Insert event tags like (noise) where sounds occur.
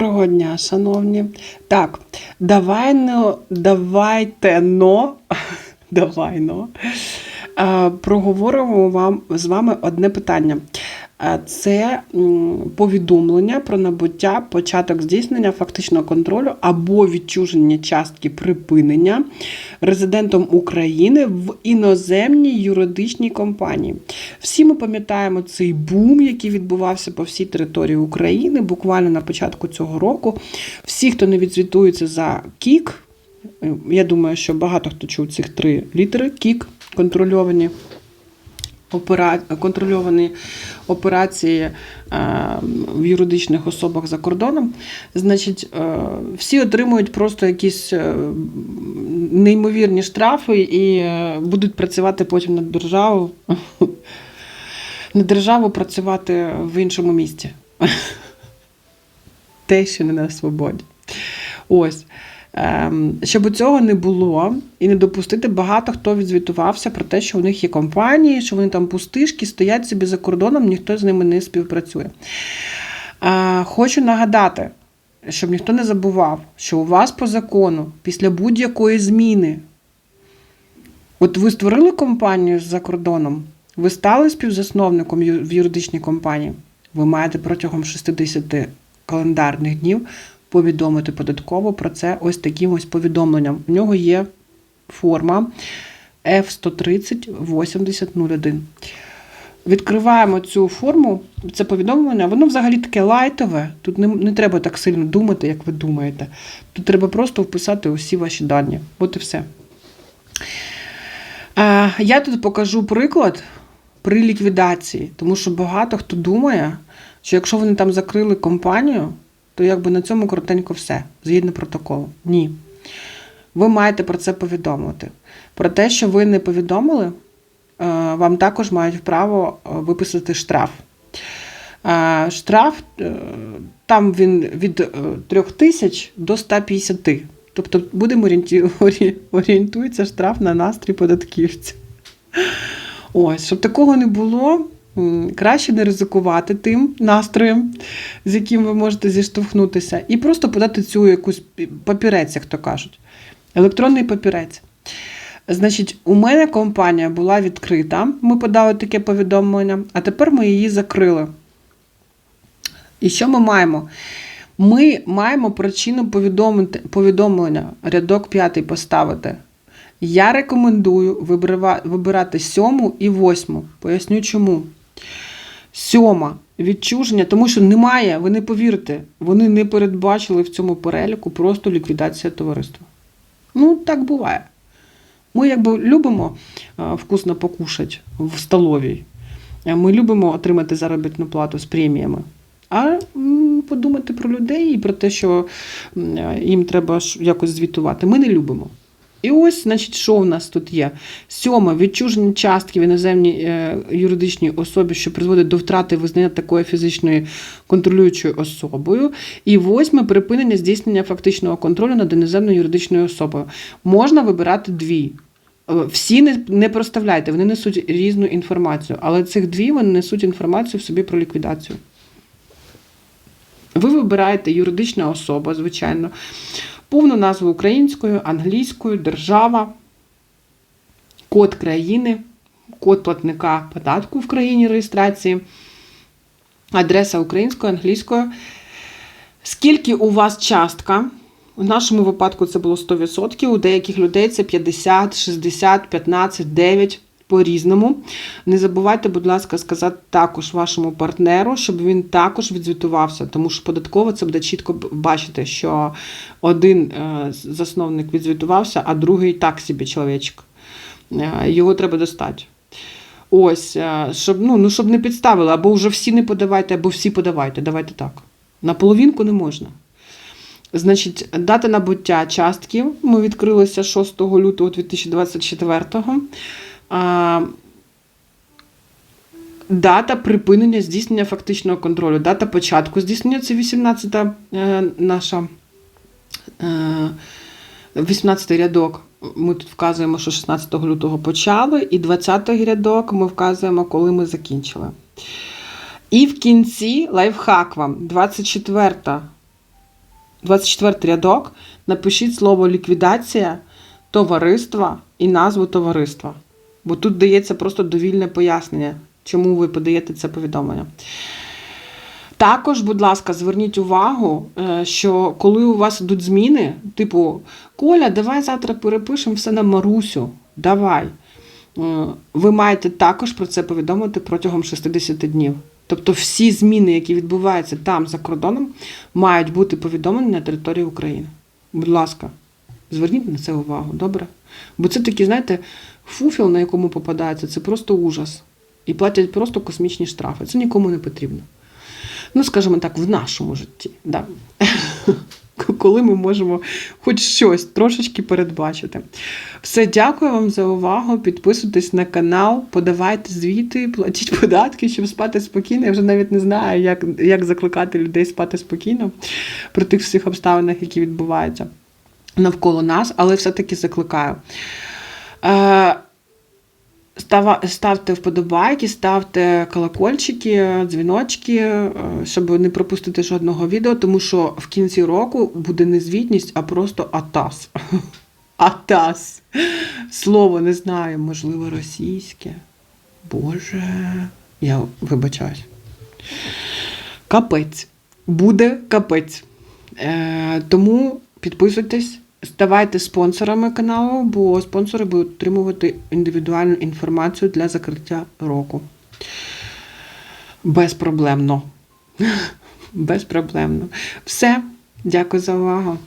Доброго дня, шановні. Так, давай ну, давайте но, (laughs) давай но, проговоримо вам з вами одне питання. Е, Це повідомлення про набуття, початок здійснення фактичного контролю або відчуження частки припинення резидентом України в іноземній юридичній компанії. Всі ми пам'ятаємо цей бум, який відбувався по всій території України, буквально на початку цього року. Всі, хто не відзвітується за КІК, е, я думаю, що багато хто чув цих три літери КІК контрольовані. Опера... контрольовані операції е, в юридичних особах за кордоном, значить, е, всі отримують просто якісь е, неймовірні штрафи і будуть працювати потім на державу, (laughs) на державу працювати в іншому місті. (laughs) Те, що не на свободі. Ось. Ем, Щоб цього не було і не допустити, багато хто відзвітувався про те, що у них є компанії, що вони там пустишки, стоять собі за кордоном, ніхто з ними не співпрацює. Хочу нагадати, щоб ніхто не забував, що у вас по закону після будь-якої зміни, от ви створили компанію за кордоном, ви стали співзасновником в юридичній компанії, ви маєте протягом 60 календарних днів повідомити податково про це ось таким ось повідомленням. У нього є форма F130 8001. Відкриваємо цю форму, це повідомлення, воно взагалі таке лайтове. Тут не, не треба так сильно думати, як ви думаєте. Тут треба просто вписати усі ваші дані. От і все. Е, Я тут покажу приклад при ліквідації, тому що багато хто думає, що якщо вони там закрили компанію, то якби на цьому коротенько все, згідно протоколу. Ні. Ви маєте про це повідомити. Про те, що ви не повідомили, е, вам також мають право е, виписати штраф. Е, Штраф там він від 3 тисяч до 150. Тобто будемо орієнтується штраф на настрій податківця. Ось, щоб такого не було, краще не ризикувати тим настроєм, з яким ви можете зіштовхнутися, і просто подати цю якусь папірець, як то кажуть. Електронний папірець. Значить, у мене компанія була відкрита, ми подали таке повідомлення, а тепер ми її закрили. І що ми маємо? Ми маємо причину повідомлення, рядок п'ятий поставити. Я рекомендую вибирати сьому і восьму. Поясню чому. Сьома відчуження, тому що немає, ви не повірите, вони не передбачили в цьому переліку просто ліквідація товариства. Ну, так буває. Ми якби любимо вкусно покушати в столовій. Ми любимо отримати заробітну плату з преміями. А подумати про людей і про те, що їм треба якось звітувати, ми не любимо. І ось, значить, що в нас тут є? Сьоме відчуження частки в іноземній е, юридичній особі, що призводить до втрати визнання такої фізичної контролюючою особою. І восьме припинення здійснення фактичного контролю над іноземною юридичною особою. Можна вибирати дві. Е, Всі не, не проставляйте, вони несуть різну інформацію, але цих дві вони несуть інформацію в собі про ліквідацію. Ви вибираєте юридична особа, звичайно, повну назву українською, англійською, держава, код країни, код платника податку в країні реєстрації, адреса українською, англійською. Скільки у вас частка? У нашому випадку це було 100%, у деяких людей це 50, 60, 15, 9 по-різному. Не забувайте, будь ласка, сказати також вашому партнеру, щоб він також відзвітувався, тому що податково це буде чітко бачити, що один е, засновник відзвітувався, а другий так собі чоловічок. Е, Його треба достати. Ось, е, щоб, ну, ну, щоб не підставили, або вже всі не подавайте, або всі подавайте. Давайте так. На половинку не можна. Значить, дата набуття частки. Ми відкрилися 6 лютого 2024. А, Дата припинення здійснення фактичного контролю. Дата початку здійснення це 18 е, наша е, 18 рядок. Ми тут вказуємо, що 16 лютого почали, і 20 рядок ми вказуємо, коли ми закінчили. І в кінці лайфхак вам 24 24 рядок, напишіть слово ліквідація товариства і назву товариства. Бо тут дається просто довільне пояснення, чому ви подаєте це повідомлення. Також, будь ласка, зверніть увагу, е, що коли у вас йдуть зміни, типу Коля, давай завтра перепишемо все на Марусю. Давай. Е, Ви маєте також про це повідомити протягом 60 днів. Тобто всі зміни, які відбуваються там за кордоном, мають бути повідомлені на території України. Будь ласка, зверніть на це увагу, добре? Бо це такий, знаєте, фуфіл, на якому попадається, це просто ужас. І платять просто космічні штрафи. Це нікому не потрібно. Ну, скажімо так, в нашому житті. Да? (laughs) Коли ми можемо хоч щось трошечки передбачити. Все, дякую вам за увагу. Підписуйтесь на канал, подавайте звіти, платіть податки, щоб спати спокійно. Я вже навіть не знаю, як, як закликати людей спати спокійно при тих всіх обставинах, які відбуваються навколо нас, але все-таки закликаю. Е, Ставте вподобайки, ставте колокольчики, дзвіночки, е, щоб не пропустити жодного відео, тому що в кінці року буде не звітність, а просто атас. (laughs) Атас. Слово не знаю, можливо, російське. Боже, я вибачаюсь. Капець. Буде капець. Е, тому підписуйтесь, ставайте спонсорами каналу, бо спонсори будуть отримувати індивідуальну інформацію для закриття року. Безпроблемно. (laughs) Безпроблемно. Все. Дякую за увагу.